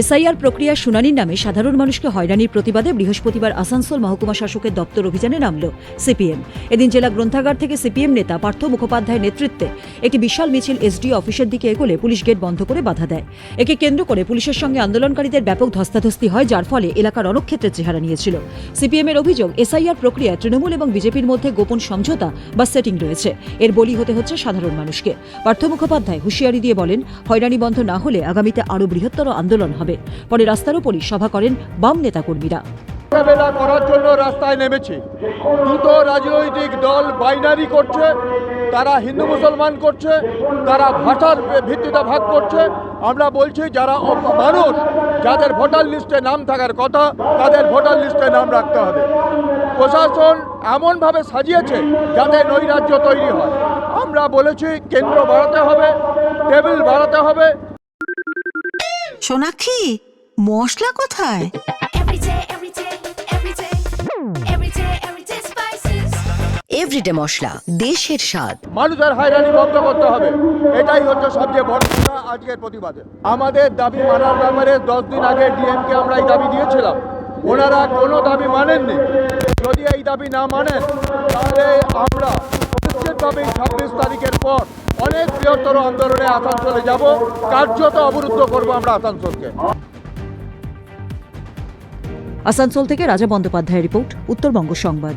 SIR প্রক্রিয়ার শুনানির নামে সাধারণ মানুষকে হয়রানির প্রতিবাদে বৃহস্পতিবার আসানসোল মহকুমা শাসকের দপ্তর অভিযানে নামল সিপিএম। এদিন জেলা গ্রন্থাগার থেকে সিপিএম নেতা পার্থ মুখোপাধ্যায়ের নেতৃত্বে একটি বিশাল মিছিল এসডি অফিসের দিকে এগোলে পুলিশ গেট বন্ধ করে বাধা দেয়। একে কেন্দ্র করে পুলিশের সঙ্গে আন্দোলনকারীদের ব্যাপক ধস্তাধস্তি হয়, যার ফলে এলাকা রণক্ষেত্রের চেহারা নিয়েছিল। সিপিএম এর অভিযোগ, এসআইআর প্রক্রিয়া তৃণমূল এবং বিজেপির মধ্যে গোপন সমঝোতা বা সেটিং রয়েছে। এর বলি হতে হচ্ছে সাধারণ মানুষকে। পার্থ মুখোপাধ্যায় হুঁশিয়ারি দিয়ে বলেন, হয়রানি বন্ধ না হলে আগামীতে আরও বৃহত্তর আন্দোলন হবে। পরে রাস্তার উপরই সভা করেন বাম নেতাকর্মীরা। মোকাবেলা করার জন্য রাস্তায় নেমেছি। দুটো রাজনৈতিক দল বাইনারি করছে। তারা হিন্দু মুসলমান করছে। তারা ভাষার ভিত্তিতে ভাগ করছে। আমরা বলছি, যারা মানুষ, যাদের ভোটার লিস্টে নাম থাকার কথা, তাদের ভোটার লিস্টে নাম রাখতে হবে। প্রশাসন এমনভাবে সাজিয়েছে যাতে নৈরাজ্য তৈরি হয়। আমরা বলেছি, কেন্দ্র বাড়াতে হবে, টেবিল বাড়াতে হবে। সোনাক্ষী মশলা কোথায়. এভরিডে মশলা দেশের স্বাদ। মানুষের হয়রানি বন্ধ করতে হবে। এটাই হচ্ছে সবচেয়ে বড় কথা আজকের প্রতিবাদে। আমাদের দাবি মানার ব্যাপারে দশ দিন আগে ডিএমকে আমরা এই দাবি দিয়েছিলাম। ওনারা কোনো দাবি মানেননি। যদি এই দাবি না মানেন তাহলে আমরা ছাব্বিশ তারিখের পর অনেক বৃহত্তর আন্দোলনে আসানসোলে যাব। কার্যত অবরুদ্ধ করব আমরা আসানসোলকে। আসানসোল থেকে রাজা বন্দ্যোপাধ্যায়ের রিপোর্ট, উত্তরবঙ্গ সংবাদ।